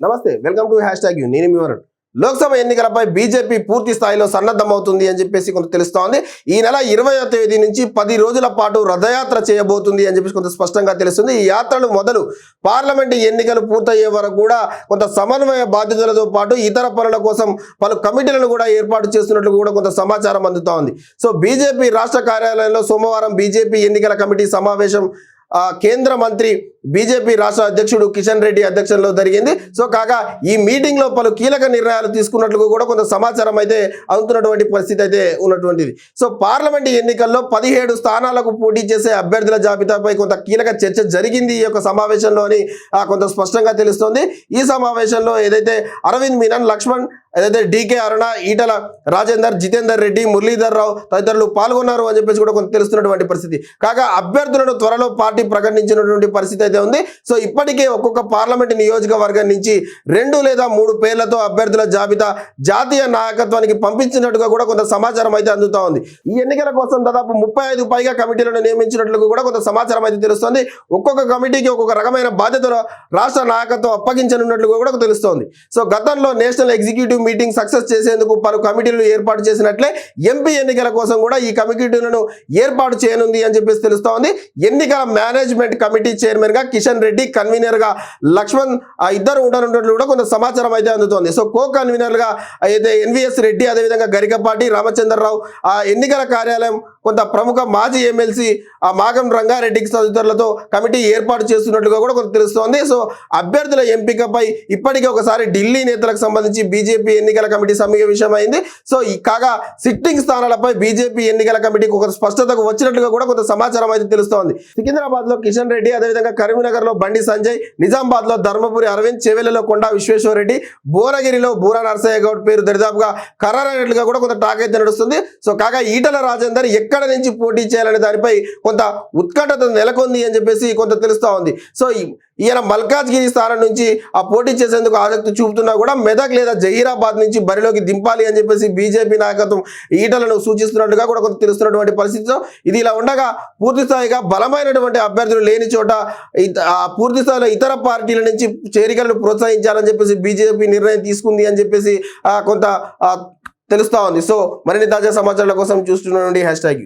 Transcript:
నమస్తే welcome to hash tag you నేను మీ వరుణ్. లోక్సభ ఎన్నికలపై బీజేపీ పూర్తి స్థాయిలో సన్నద్ధమవుతుంది అని చెప్పేసి కొంత తెలుస్తోంది. ఈ నెల ఇరవయో తేదీ నుంచి పది రోజుల పాటు రథయాత్ర చేయబోతుంది అని చెప్పేసి కొంత స్పష్టంగా తెలుస్తుంది. ఈ యాత్రలు మొదలు పార్లమెంట్ ఎన్నికలు పూర్తయ్యే వరకు కూడా కొంత సమన్వయ బాధ్యతలతో పాటు ఇతర పనుల కోసం పలు కమిటీలను కూడా ఏర్పాటు చేస్తున్నట్లు కూడా కొంత సమాచారం అందుతోంది. సో బీజేపీ రాష్ట్ర కార్యాలయంలో సోమవారం బీజేపీ ఎన్నికల కమిటీ సమావేశం కేంద్ర మంత్రి బీజేపీ రాష్ట్ర అధ్యక్షుడు కిషన్ రెడ్డి అధ్యక్షంలో జరిగింది. సో కాగా ఈ మీటింగ్లో పలు కీలక నిర్ణయాలు తీసుకున్నట్లు కూడా కొంత సమాచారం అయితే అందుతున్నటువంటి పరిస్థితి అయితే ఉన్నటువంటిది. సో పార్లమెంట్ ఎన్నికల్లో పదిహేడు స్థానాలకు పోటీ చేసే అభ్యర్థుల జాబితాపై కొంత కీలక చర్చ జరిగింది ఈ యొక్క సమావేశంలో అని కొంత స్పష్టంగా తెలుస్తోంది. ఈ సమావేశంలో ఏదైతే అరవింద్ మీనన్ లక్ష్మణ్ ఏదైతే డీకే అరుణ ఈటల రాజేందర్ జితేందర్ రెడ్డి మురళీధర్ రావు తదితరులు పాల్గొన్నారు అని చెప్పేసి కూడా కొంత తెలుస్తున్నటువంటి పరిస్థితి. కాగా అభ్యర్థులను త్వరలో పార్టీ ప్రకటించినటువంటి పరిస్థితి అయితే ఉంది. సో ఇప్పటికే ఒక్కొక్క పార్లమెంట్ నియోజకవర్గం నుంచి రెండు లేదా మూడు పేర్లతో అభ్యర్థుల జాబితా జాతీయ నాయకత్వానికి పంపించినట్టుగా కూడా కొంత సమాచారం అయితే అందుతా ఉంది. ఈ ఎన్నికల కోసం దాదాపు ముప్పై ఐదు పైగా కమిటీలను నియమించినట్లు కూడా కొంత సమాచారం అయితే తెలుస్తోంది. ఒక్కొక్క కమిటీకి ఒక్కొక్క రకమైన బాధ్యతలు రాష్ట్ర నాయకత్వం అప్పగించనున్నట్లు కూడా తెలుస్తోంది. సో గతంలో నేషనల్ ఎగ్జిక్యూటివ్ మీటింగ్ సక్సెస్ చేసేందుకు పలు కమిటీలు ఏర్పాటు చేసినట్లే ఎంపీ ఎన్నికల కోసం కూడా ఈ కమిటీలను ఏర్పాటు చేయనుంది అని చెప్పేసి తెలుస్తోంది. ఎన్నికల మేనేజ్మెంట్ కమిటీ చైర్మన్గా కిషన్ రెడ్డి కన్వీనర్గా లక్ష్మణ్ ఆ ఇద్దరు ఉండనున్నట్లు కూడా కొంత సమాచారం అయితే అందుతోంది. సో కో కన్వీనర్గా అయితే ఎన్విఎస్ రెడ్డి అదేవిధంగా గరికపాటి రామచంద్రరావు ఆ ఎన్నికల కార్యాలయం కొంత ప్రముఖ మాజీ ఎమ్మెల్సీ ఆ మాగం రంగారెడ్డికి తదితరులతో కమిటీ ఏర్పాటు చేస్తున్నట్లుగా కూడా కొంత తెలుస్తోంది. సో అభ్యర్థుల ఎంపికపై ఇప్పటికే ఒకసారి ఢిల్లీ నేతలకు సంబంధించి బీజేపీ ఎన్నికల కమిటీ సమీక్ష అయింది సో ఈ కాగా సిట్టింగ్ స్థానాలపై బీజేపీ ఎన్నికల కమిటీకి ఒక స్పష్టతకు వచ్చినట్లుగా కూడా కొంత సమాచారం అయితే తెలుస్తోంది. సికింద్రాబాద్లో కిషన్ రెడ్డి అదేవిధంగా కరీంనగర్లో బండి సంజయ్ నిజామాబాద్లో ధర్మపురి అరవింద్ చెవెలలో కొండా విశ్వేశ్వర రెడ్డి భువనగిరిలో బూరా నరసయ్య గౌడ్ పేరు దరిదాపుగా ఖరారైనట్లుగా కూడా కొంత టాక్ అయితే నడుస్తుంది. సో కాగా ఈటల రాజేందర్ ఎక్కడ నుంచి పోటీ చేయాలనే దానిపై కొంత ఉత్కంఠత నెలకొంది అని చెప్పేసి కొంత తెలుస్తూ ఉంది. సో ఈయన మల్కాజ్గిరి స్థానం నుంచి ఆ పోటీ చేసేందుకు ఆసక్తి చూపుతున్నా కూడా మెదక్ లేదా జహీరాబాద్ నుంచి బరిలోకి దింపాలి అని చెప్పేసి బీజేపీ నాయకత్వం ఈటలను సూచిస్తున్నట్టుగా కూడా కొంత తెలుస్తున్నటువంటి పరిస్థితితో ఇది ఇలా ఉండగా పూర్తిస్థాయిగా బలమైనటువంటి అభ్యర్థులు లేని చోట ఇత- ఆ పూర్తి స్థాయిలో ఇతర పార్టీల నుంచి చేరికలను ప్రోత్సహించాలని చెప్పేసి బీజేపీ నిర్ణయం తీసుకుంది అని చెప్పేసి కొంత తెలుస్తా ఉంది. సో మరిన్ని తాజా సమాచారాల కోసం చూస్తున్నానండి హ్యాష్ ట్యాగ్